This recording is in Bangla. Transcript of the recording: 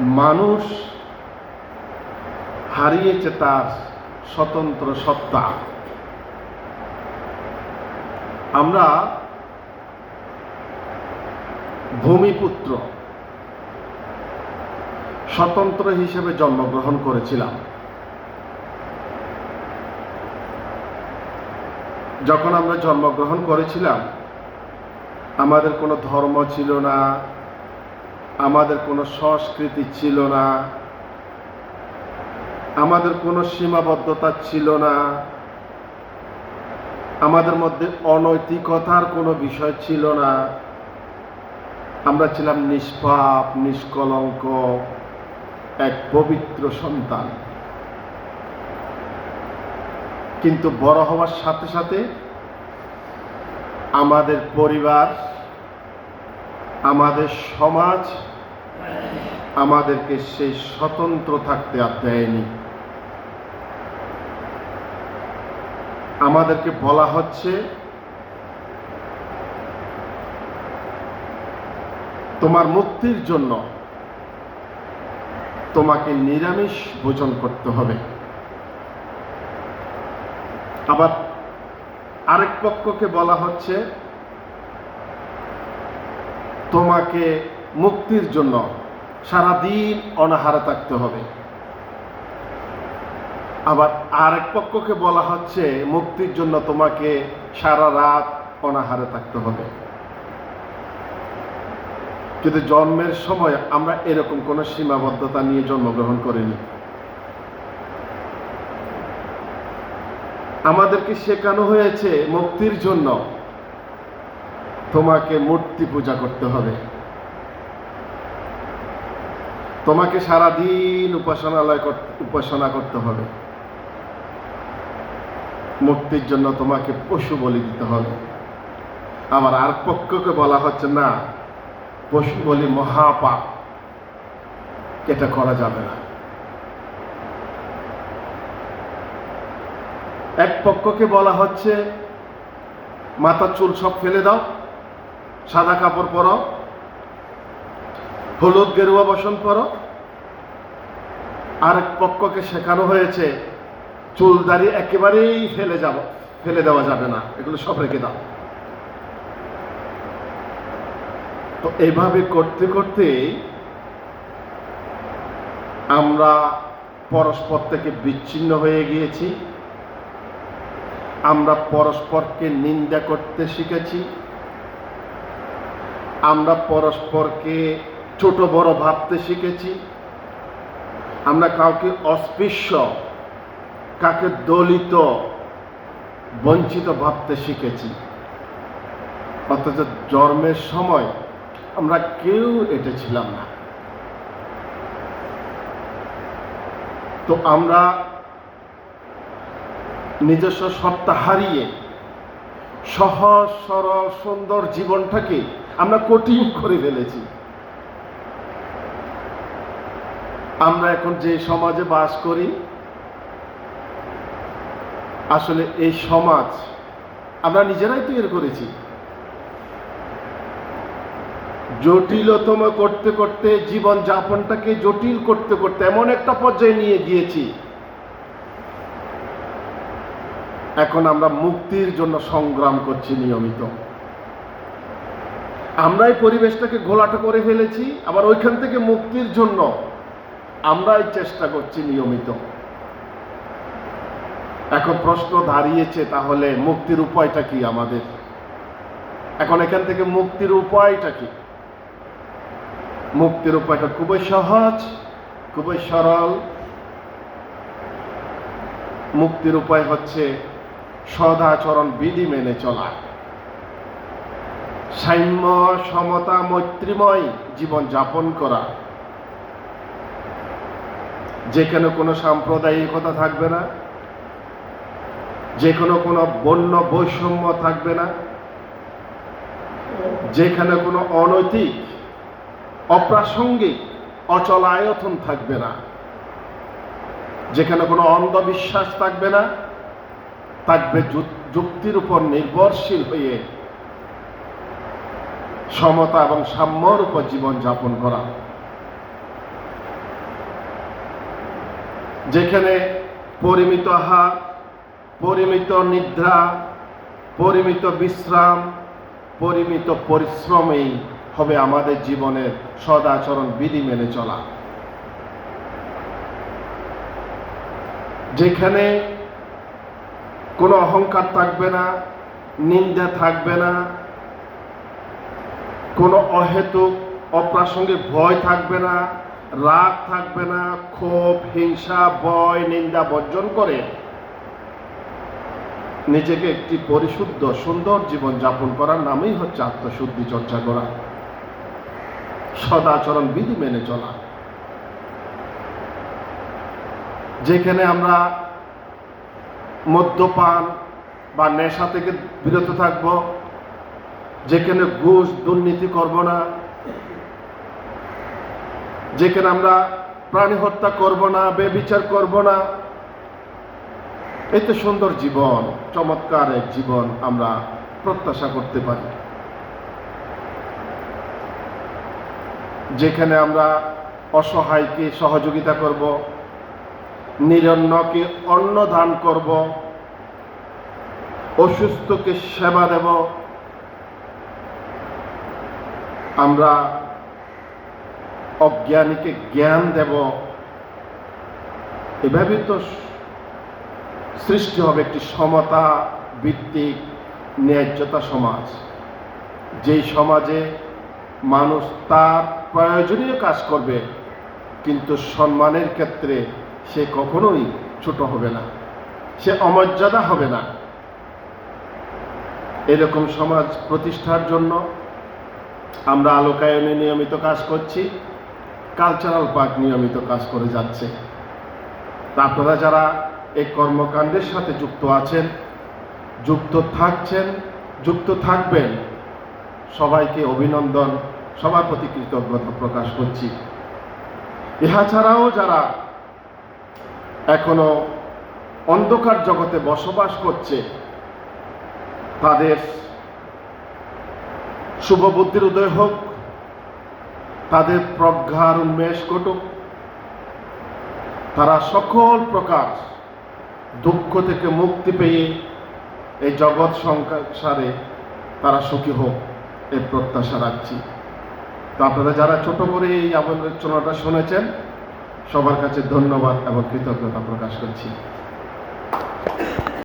মানুষ হারিয়েছে তার স্বতন্ত্র সত্তা। আমরা ভূমিপুত্র, স্বতন্ত্র হিসেবে জন্মগ্রহণ করেছিলাম। যখন আমরা জন্মগ্রহণ করেছিলাম, আমাদের কোনো ধর্ম ছিল না আমাদের কোনো সংস্কৃতি ছিল না। আমাদের কোনো সীমাবদ্ধতা ছিল না। আমাদের মধ্যে অনৈতিকতার কোনো বিষয় ছিল না। আমরা ছিলাম নিষ্পাপ, নিষ্কলঙ্ক, এক পবিত্র সন্তান। কিন্তু বড় হওয়ার সাথে সাথে আমাদের পরিবার আমাদের সমাজ আমাদেরকে সেই স্বতন্ত্র থাকতে আর দেয়নি। আমাদেরকে বলা হচ্ছে, তোমার মুক্তির জন্য তোমাকে নিরামিষ ভোজন করতে হবে। আবার আরেক পক্ষকে বলা হচ্ছে তোমাকে মুক্তির জন্য সারাদিন অনাহারে থাকতে হবে। আবার আরেক পক্ষকে বলা হচ্ছে, মুক্তির জন্য তোমাকে সারা রাত অনাহারে থাকতে হবে। কিন্তু জন্মের সময় আমরা এরকম কোনো সীমাবদ্ধতা নিয়ে জন্মগ্রহণ করিনি, আমাদেরকে শেখানো হয়েছে মুক্তির জন্য তোমাকে মূর্তি পূজা করতে হবে। তোমাকে সারাদিন উপাসনালয় উপাসনা করতে হবে। মুক্তির জন্য তোমাকে পশু বলি দিতে হবে। আবার আর পক্ষকে বলা হচ্ছে, না, পশু বলি মহাপাপ। এটা করা যাবে না। এক পক্ষকে বলা হচ্ছে, মাথার চুল সব ফেলে দাও। সাদা কাপড় পরো, হলুদ গেরুয়া বসন পরো। আরেক পক্ষকে শেখানো হয়েছে, চুল দাড়ি একেবারেই ফেলে যাব, ফেলে দেওয়া যাবে না, এগুলো সব রেখে দাও। তো এইভাবে করতে করতে আমরা পরস্পর থেকে বিচ্ছিন্ন হয়ে গিয়েছি। আমরা পরস্পরকে নিন্দা করতে শিখেছি। আমরা পরস্পরকে ছোট বড় ভাবতে শিখেছি। আমরা কাউকে অস্পৃশ্য কাকে দলিত, বঞ্চিত ভাবতে শিখেছি। অথচ জন্মের সময় আমরা কেউ এটা ছিলাম না। তো আমরা নিজস্ব সত্তা হারিয়ে সহজ, সরল, সুন্দর জীবনটাকে আমরা কঠিন করে ফেলেছি। আমরা এখন যে সমাজে বাস করি, আসলে এই সমাজ আমরা নিজেরাই তৈরি করেছি। জটিলতম করতে করতে জীবন যাপনটাকে জটিল করতে করতে এমন একটা পর্যায়ে নিয়ে গিয়েছি। এখন আমরা মুক্তির জন্য সংগ্রাম করছি নিয়মিত। আমরাই পরিবেশটাকে ঘোলাটা করে ফেলেছি, আবার ওইখান থেকে মুক্তির জন্য আমরাই চেষ্টা করছি নিয়মিত। এখন প্রশ্ন দাঁড়িয়েছে তাহলে মুক্তির উপায়টা কি আমাদের? এখন এখান থেকে মুক্তির উপায়টা কি? মুক্তির উপায়টা খুবই সহজ, খুবই সরল। মুক্তির উপায় হচ্ছে সদাচরণ বিধি মেনে চলা। সাম্য, সমতা, মৈত্রীময় জীবন যাপন করা। যেখানে কোনো সাম্প্রদায়িকতা থাকবে না যে কোনো কোনো বন্য বৈষম্য থাকবে না, যেখানে কোনো অনৈতিক, অপ্রাসঙ্গিক অচলায়তন থাকবে না, যেখানে কোনো অন্ধবিশ্বাস থাকবে না, থাকবে যুক্তির উপর নির্ভরশীল হয়ে সমতা এবং সাম্যর উপর জীবন যাপন করা। যেখানে পরিমিত আহার, পরিমিত নিদ্রা, পরিমিত বিশ্রাম, পরিমিত পরিশ্রমেই হবে আমাদের জীবনের সদাচরণ বিধি মেনে চলা। যেখানে কোনো অহংকার থাকবে না, নিন্দা থাকবে না কোনো অহেতুক, অপ্রাসঙ্গিক ভয় থাকবে না, রাগ থাকবে না, ক্ষোভ, হিংসা, ভয়, নিন্দা বর্জন করে নিজেকে একটি পরিশুদ্ধ, সুন্দর জীবন যাপন করার নামই হচ্ছে আত্মশুদ্ধি চর্চা করা। সদাচরণ বিধি মেনে চলা। যেখানে আমরা মদ্যপান বা নেশা থেকে বিরত থাকব যেখানে ঘুষ, দুর্নীতি করব না। যেখানে আমরা প্রাণী হত্যা করব না, বেবিচার করব না। এই তো সুন্দর জীবন, চমৎকার এক জীবন আমরা প্রত্যাশা করতে পারি। যেখানে আমরা অসহায়কে সহযোগিতা করব, নিরন্নকে অন্ন দান করব, অসুস্থকে সেবা দেব আমরা অজ্ঞানীকে জ্ঞান দেব। এভাবে তো সৃষ্টি হবে একটি সমতা ভিত্তিক ন্যায্যতা সমাজ। যেই সমাজে মানুষ তার প্রয়োজনীয় কাজ করবে, কিন্তু সম্মানের ক্ষেত্রে সে কখনোই ছোট হবে না, সে অমর্যাদা হবে না। এরকম সমাজ প্রতিষ্ঠার জন্য আমরা আলোকায়নে নিয়মিত কাজ করছি কালচারাল পার্ক নিয়মিত কাজ করে যাচ্ছে। আপনারা যারা এই কর্মকাণ্ডের সাথে যুক্ত আছেন, যুক্ত থাকছেন, যুক্ত থাকবেন, সবাইকে অভিনন্দন, সবার প্রতি কৃতজ্ঞতা প্রকাশ করছি। ইহা ছাড়াও যারা এখনও অন্ধকার জগতে বসবাস করছে, তাদের শুভ বুদ্ধির উদয় হোক, তাদের প্রজ্ঞার উন্মেষ ঘটুক। তারা সকল প্রকার দুঃখ থেকে মুক্তি পেয়ে এই জগৎ সংসারে তারা সুখী হোক এই প্রত্যাশা রাখছি। তো আপনারা যারা ছোট করে এই আলোচনাটা শুনেছেন, সবার কাছে ধন্যবাদ এবং কৃতজ্ঞতা প্রকাশ করছি।